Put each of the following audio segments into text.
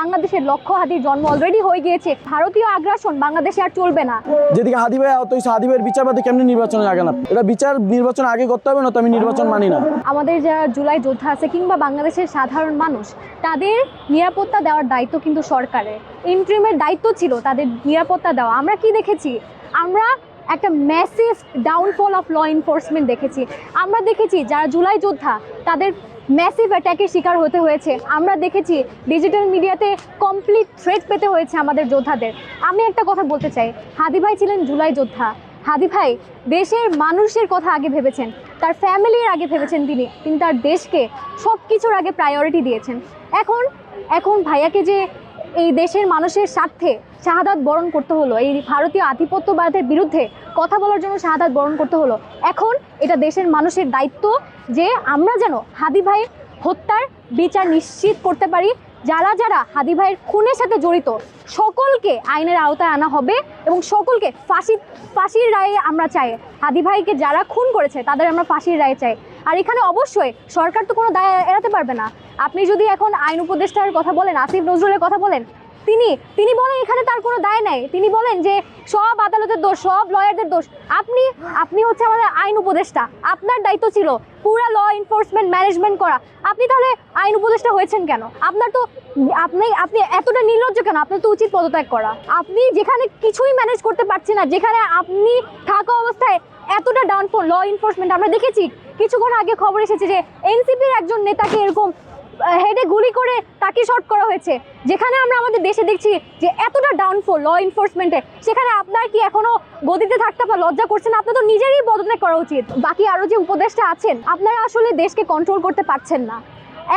বাংলাদেশের লক্ষ হাতির জন্ম অলরেডি হয়ে গিয়েছে। ভারতীয় আগ্রাসন বাংলাদেশে আর চলবে না। যেদিকে হাদি ভাই আহত হয়েছে হাদি ভাইয়ের বিচার বাদে কেমনি নির্বাচনে আগে না এটা বিচার নির্বাচন আগে করতে হবে না তো আমি নির্বাচন মানি না। আমাদের যারা জুলাই যোদ্ধা আছে কিংবা বাংলাদেশের সাধারণ মানুষ তাদের নিরাপত্তা দেওয়ার দায়িত্ব কিন্তু সরকারের। ইন্ট্রিমের দায়িত্ব ছিল তাদের নিরাপত্তা দেওয়া। আমরা কি দেখেছি? আমরা একটা massive downfall of law enforcement দেখেছি। আমরা দেখেছি যারা জুলাই যোদ্ধা তাদের ম্যাসিভ অ্যাট্যাকের শিকার হতে হয়েছে। আমরা দেখেছি ডিজিটাল মিডিয়াতে কমপ্লিট থ্রেট পেতে হয়েছে আমাদের যোদ্ধাদের। আমি একটা কথা বলতে চাই। হাদি ভাই ছিলেন জুলাই যোদ্ধা। হাদি ভাই দেশের মানুষের কথা আগে ভেবেছেন। তার ফ্যামিলির আগে ভেবেছেন তিনি। তিনি তার দেশকে সব কিছুর আগে প্রায়োরিটি দিয়েছেন। এখন এখন ভাইয়াকে যে এই দেশের মানুষের স্বার্থে শাহাদাত বরণ করতে হলো। এই ভারতীয় আধিপত্যবাদের বিরুদ্ধে কথা বলার জন্য শাহাদাত বরণ করতে হলো। এখন এটা দেশের মানুষের দায়িত্ব যে আমরা যেন হাদি ভাই হত্যার বিচার নিশ্চিত করতে পারি। যারা যারা হাদি ভাইয়ের খুনের সাথে জড়িত, সকলকে আইনের আওতায় আনা হবে এবং সকলকে ফাঁসি, ফাঁসির রায়ে আমরা চাই। হাদি ভাইকে যারা খুন করেছে, তাদের আমরা ফাঁসির রায়ে চাই। আর এখানে অবশ্যই সরকার তো কোনো দায় এড়াতে পারবে না। আপনি যদি এখন আইন উপদেষ্টার কথা বলেন, আসিফ নজরুলের কথা বলেন, তিনি তিনি বলেন এখানে তার কোনো দায় নাই। তিনি বলেন যে সব আদালতের দোষ, সব লয়ারদের দোষ। আপনি আপনি হচ্ছে আমাদের আইন উপদেষ্টা। আপনার দায়িত্ব ছিল পুরা ল এনফোর্সমেন্ট ম্যানেজমেন্ট করা। আপনি তাহলে আইন উপদেষ্টা হয়েছেন কেন? আপনার তো, আপনি আপনি এতটা নির্লজ্জ কেন? আপনার তো উচিত পদত্যাগ করা। আপনি যেখানে কিছুই ম্যানেজ করতে পারছেন না, যেখানে আপনি থাকা অবস্থায় এতটা ডাউনফল ল এনফোর্সমেন্ট আমরা দেখেছি কিছুক্ষণ আগে খবর এসেছে যে এনসিপির একজন নেতাকে এরকম হেডে গুলি করে তাকে শর্ট করা হয়েছে। যেখানে আমরা আমাদের দেশে দেখছি যে এতটা ডাউনফল ল এনফোর্সমেন্টে সেখানে আপনার কি এখনও গদিতে থাকতে বা লজ্জা করছেন? আপনার তো নিজেরই পদত্যাগ করা উচিত। বাকি আরও যে উপদেশটা আছেন, আপনারা আসলে দেশকে কন্ট্রোল করতে পারছেন না।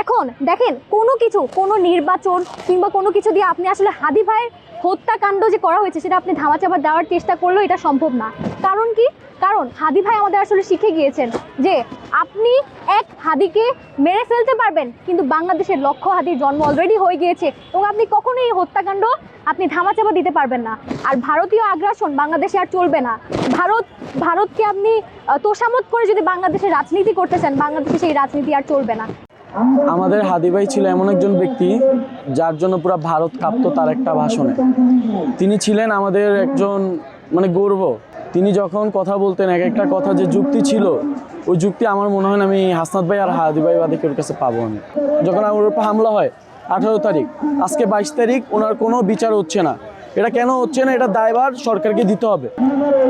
এখন দেখেন, কোনো কিছু, কোনো নির্বাচন কিংবা কোনো কিছু দিয়ে আপনি আসলে হাদি ভাইয়ের হত্যাকাণ্ড যে করা হয়েছে, সেটা আপনি ধামাচাপা দেওয়ার চেষ্টা করলেও এটা সম্ভব না। কারণ কি? কারণ হাদি ভাই আমাদের আসলে শিখে গিয়েছেন যে আপনি এক হাদিকে মেরে ফেলতে পারবেন, কিন্তু বাংলাদেশের লক্ষ হাদির জন্ম অলরেডি হয়ে গিয়েছে এবং আপনি কখনোই এই হত্যাকাণ্ড আপনি ধামাচাপা দিতে পারবেন না। আর ভারতীয় আগ্রাসন বাংলাদেশে আর চলবে না। ভারত, ভারতকে আপনি তোষামত করে যদি বাংলাদেশে রাজনীতি করতে চান, বাংলাদেশে সেই রাজনীতি আর চলবে না। আমাদের হাদি ভাই ছিল এমন একজন ব্যক্তি যার জন্য পুরো ভারত কাঁপতো তার একটা ভাষণে। তিনি ছিলেন আমাদের একজন মানে গর্ব। তিনি যখন কথা বলতেন, এক একটা কথা যে যুক্তি ছিল, ওই যুক্তি আমার মনে হয় আমি হাসনাত ভাই আর হাদি ভাই বাদিকের কাছে পাবো আমি। যখন আমার উপর হামলা হয়, আঠারো তারিখ, আজকে বাইশ তারিখ, ওনার কোনো বিচার হচ্ছে না। এটা কেন হচ্ছে না? এটা দায়ভার সরকারকে দিতে হবে।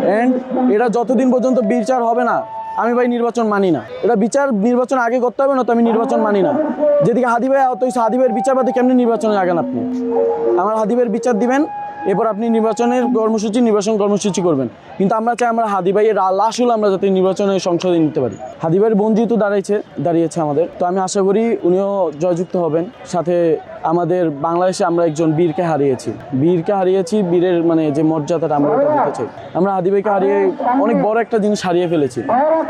অ্যান্ড এটা যতদিন পর্যন্ত বিচার হবে না আমি ভাই নির্বাচন মানি না। এটা বিচার নির্বাচন আগে করতে হবে না তো আমি নির্বাচন মানি না। যেদিকে হাদি ভাই আহত হয়েছে হাদি ভাইয়ের বিচার বাদে কেমনি নির্বাচনে আগেন আপনি? আমার হাদি ভাইয়ের বিচার দিবেন, এরপর আপনি নির্বাচনের কর্মসূচি, নির্বাচন কর্মসূচি করবেন। কিন্তু আমরা চাই আমরা হাদি ভাইয়ের লাশ হলো আমরা যাতে নির্বাচনের সংসদে নিতে পারি। হাদি ভাইয়ের যেহেতু দাঁড়িয়েছে দাঁড়িয়েছে আমাদের। তো আমি আশা করি উনিও জয়যুক্ত হবেন। সাথে আমাদের বাংলাদেশে আমরা একজন বীরকে হারিয়েছি। বীরকে হারিয়েছি, বীরের মানে যে মর্যাদাটা আমরা ওটা দিতে চাই। আমরা হাদি ভাইকে হারিয়ে অনেক বড় একটা জিনিস হারিয়ে ফেলেছি,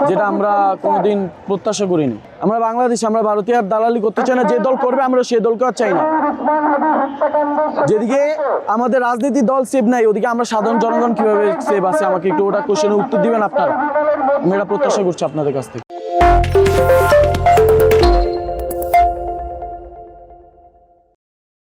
যেটা আমরা কোনোদিন প্রত্যাশা করিনি। আমরা বাংলাদেশ, আমরা ভারতীয় আর দালালি করতে চাই না, যে দল করবে আমরা সে দলকে আর চাই না। যেদিকে আমাদের রাজনীতি দল সেভ নাই, ওদিকে আমরা সাধারণ জনগণ কীভাবে সেভ আছে, আমাকে একটু ওটা কোশ্চেনের উত্তর দিবেন আপনারা? আমি এটা প্রত্যাশা করছি আপনাদের কাছ থেকে।